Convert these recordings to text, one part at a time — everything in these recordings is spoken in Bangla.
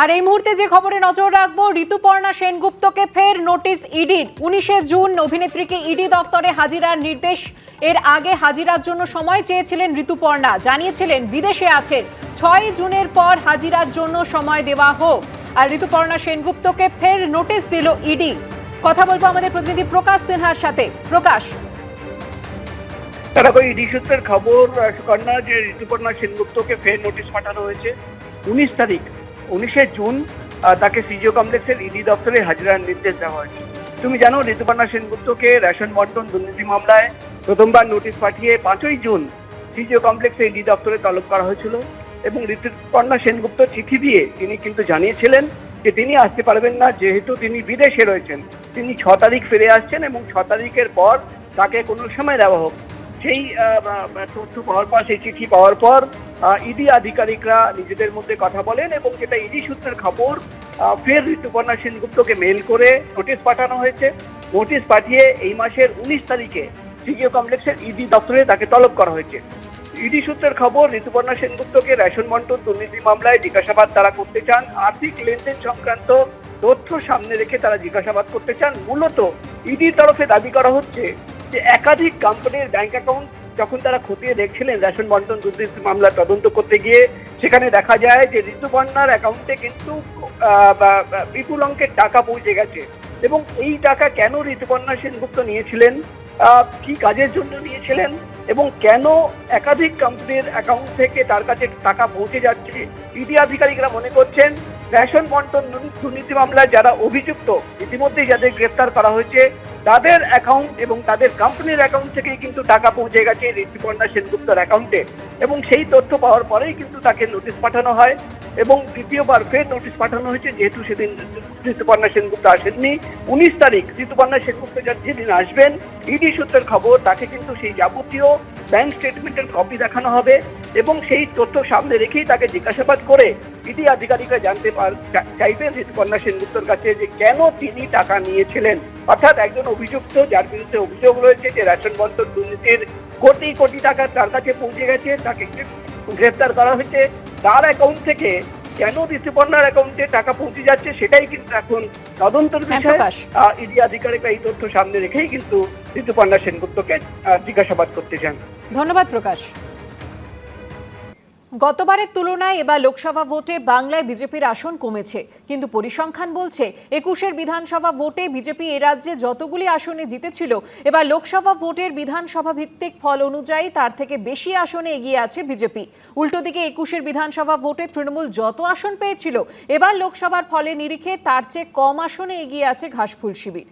আর এই মুহূর্তে যে খবরে নজর রাখব, ঋতুপর্ণা সেনগুপ্তকে ফের নোটিশ ইডির উনিশে জুন অভিনেত্রীকে ইডি দপ্তরে হাজিরার নির্দেশ। এর আগে হাজিরার জন্য সময় চেয়েছিলেন ঋতুপর্ণা। জানিয়েছিলেন, বিদেশে আছেন ছয় জুনের পর হাজিরার জন্য সময় দেওয়া হোক। আর ঋতুপর্ণা সেনগুপ্তকে ফের নোটিশ দিল ইডি। কথা বলব আমাদের প্রতিনিধি প্রকাশ সিনহার সাথে। প্রকাশ। দেখো, ইডি সূত্রের খবর সুকন্যা, যে ঋতুপর্ণা সেনগুপ্তকে ফের নোটিশ পাঠানো হয়েছে। উনিশ তারিখ। উনিশে জুন তাকে সিজিও কমপ্লেক্সের ইডি দপ্তরে হাজিরার নির্দেশ দেওয়া হয়েছে। তুমি জানো, ঋতুপর্ণা সেনগুপ্তকে রেশন বন্টন, দুর্নীতি মামলায় প্রথমবার নোটিশ পাঠিয়ে পাঁচই জুন সিজিও কমপ্লেক্সে ইডি দপ্তরে তলব করা হয়েছিল এবং ঋতুপর্ণা সেনগুপ্ত চিঠি দিয়ে তিনি কিন্তু জানিয়েছিলেন যে তিনি আসতে পারবেন না, যেহেতু তিনি বিদেশে রয়েছেন। তিনি ছ তারিখ ফিরে আসছেন এবং ছ তারিখের পর তাকে কোনো সময় দেওয়া হোক। সেই তথ্য পাওয়ার পর, সেই চিঠি পাওয়ার পর ইডি আধিকারিকরা নিজেদের মধ্যে কথা বলেন এবং যেটা ইডি সূত্রের খবর ফের ঋতুপর্ণা সেনগুপ্তকে মেল করে নোটিশ পাঠানো হয়েছে। নোটিশ পাঠিয়ে এই মাসের উনিশ তারিখে সিজিও কমপ্লেক্সের ইডি দপ্তরে তাকে তলব করা হয়েছে। ইডি সূত্রের খবর, ঋতুপর্ণা সেনগুপ্তকে রেশন বন্টন, দুর্নীতি মামলায় জিজ্ঞাসাবাদ তারা করতে চান। আর্থিক লেনদেন সংক্রান্ত তথ্য সামনে রেখে তারা জিজ্ঞাসাবাদ করতে চান। মূলত ইডির তরফে দাবি করা হচ্ছে যে একাধিক কোম্পানির ব্যাংক অ্যাকাউন্ট যখন তারা খতিয়ে দেখছিলেন, রেশন বন্টন দুর্নীতি মামলা তদন্ত করতে গিয়ে, সেখানে দেখা যায় যে ঋতুপর্ণার অ্যাকাউন্টে কিন্তু বিপুল অঙ্কের টাকা পৌঁছে গেছে। এবং এই টাকা কেন ঋতুপর্ণা সেনগুপ্ত নিয়েছিলেন? কি কাজের জন্য নিয়েছিলেন? এবং কেন একাধিক কোম্পানির অ্যাকাউন্ট থেকে তার কাছে টাকা পৌঁছে যাচ্ছে? ইডি আধিকারিকরা মনে করছেন রেশন বন্টন দুর্নীতি মামলায় যারা অভিযুক্ত, ইতিমধ্যেই যাদের গ্রেফতার করা হয়েছে, তাদের অ্যাকাউন্ট এবং তাদের কোম্পানির অ্যাকাউন্ট থেকেই কিন্তু টাকা পৌঁছে গেছে ঋতুপর্ণা সেনগুপ্তর অ্যাকাউন্টে এবং সেই তথ্য পাওয়ার পরেই কিন্তু তাকে নোটিশ পাঠানো হয় এবং দ্বিতীয়বার ফের নোটিশ পাঠানো হয়েছে, যেহেতু সেদিন ঋতুপর্ণা সেনগুপ্ত আসেননি। উনিশ তারিখ ঋতুপর্ণা সেনগুপ্ত যেদিন আসবেন ইডি সূত্রের খবর তাকে কিন্তু সেই যাবতীয় ব্যাংক স্টেটমেন্টের কপি দেখানো হবে এবং সেই তথ্য সামনে রেখেই তাকে জিজ্ঞাসাবাদ করে ইডি আধিকারিকরা জানতে চাইবেন ঋতুপর্ণা সেনগুপ্তর কাছে যে কেন তিনি টাকা নিয়েছিলেন। অর্থাৎ একজন অভিযুক্ত যার বিরুদ্ধে অভিযোগ রয়েছে যে রেশন বন্টন দুর্নীতির কোটি কোটি টাকা তার কাছে পৌঁছে গেছে তাকে গ্রেফ- গ্রেফতার করা হয়েছে। তার অ্যাকাউন্ট থেকে কেন ঋতুপর্ণার অ্যাকাউন্টে টাকা পৌঁছে যাচ্ছে সেটাই কিন্তু এখন তদন্তের হ্যাঁ, বিষয়। ইডি আধিকারিকরা এই তথ্য সামনে রেখেই কিন্তু ঋতুপর্ণা সেনগুপ্তকে জিজ্ঞাসাবাদ করতে চান। ধন্যবাদ প্রকাশ। গতবারের তুলনায় এবার লোকসভা ভোটে বাংলায় বিজেপির আসন কমেছে। কিন্তু পরিসংখ্যান বলছে, একুশের বিধানসভা ভোটে বিজেপি এ রাজ্যে যতগুলি আসনে জিতেছিল, এবার লোকসভা ভোটের বিধানসভা ভিত্তিক ফল অনুযায়ী তার থেকে বেশি আসনে এগিয়ে আছে বিজেপি। উল্টো দিকে একুশের বিধানসভা ভোটে তৃণমূল যত আসন পেয়েছিল, এবার লোকসভার ফলে নিরিখে তার চেয়ে কম আসনে এগিয়ে আছে ঘাসফুল শিবির।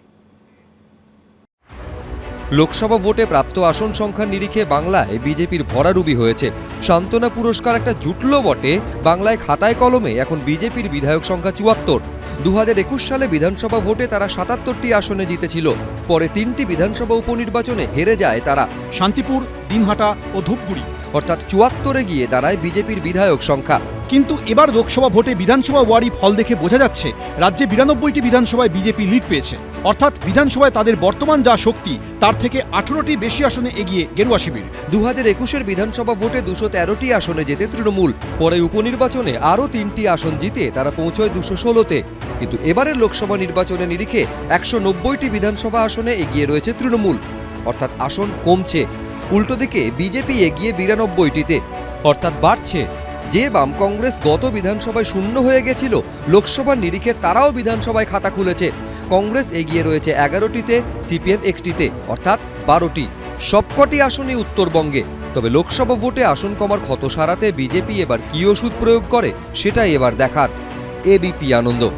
লোকসভা ভোটে প্রাপ্ত আসন সংখ্যার নিরিখে বাংলায় বিজেপির ভরাডুবি হয়েছে। সান্ত্বনা পুরস্কার একটা জুটলো বটে, বাংলায় খাতায় কলমে এখন বিজেপির বিধায়ক সংখ্যা চুয়াত্তর। দু সালে বিধানসভা ভোটে তারা সাতাত্তরটি আসনে জিতেছিল। পরে তিনটি বিধানসভা উপনির্বাচনে হেরে যায় তারা। শান্তিপুর, দিনহাটা ও ধূপগুড়ি। অর্থাৎ চুয়াত্তরে গিয়ে দাঁড়ায় বিজেপির বিধায়ক সংখ্যা। কিন্তু এবার লোকসভা ভোটে বিধানসভা ওয়ারি ফল দেখে বোঝা যাচ্ছে, রাজ্যে বিরানব্বইটি বিধানসভায় বিজেপি লিড পেয়েছে। অর্থাৎ বিধানসভায় তাদের বর্তমান যা শক্তি, তার থেকে আঠেরোটি বেশি আসনে এগিয়ে গেরুয়া শিবির। দু হাজার একুশের বিধানসভা ভোটে দুশো তেরোটি আসনে জেতে তৃণমূল, পরে উপনির্বাচনে আরও তিনটি আসন জিতে তারা পৌঁছয় দুশো ষোলোতে। কিন্তু এবারের লোকসভা নির্বাচনে নিরিখে একশো নব্বইটি বিধানসভা আসনে এগিয়ে রয়েছে তৃণমূল। অর্থাৎ আসন কমছে। উল্টো দিকে বিজেপি এগিয়ে বিরানব্বইটিতে। অর্থাৎ বাড়ছে। যে বাম কংগ্রেস গত বিধানসভায় শূন্য হয়ে গেছিল, লোকসভার নিরিখে তারাও বিধানসভায় খাতা খুলেছে। কংগ্রেস এগিয়ে রয়েছে এগারোটিতে, সিপিএম একটিতে, অর্থাৎ বারোটি। সবকটি আসনই উত্তরবঙ্গে। তবে লোকসভা ভোটে আসন কমার ক্ষত সারাতে বিজেপি এবার কী ওষুধ প্রয়োগ করে, সেটাই এবার দেখার। এবিপি আনন্দ।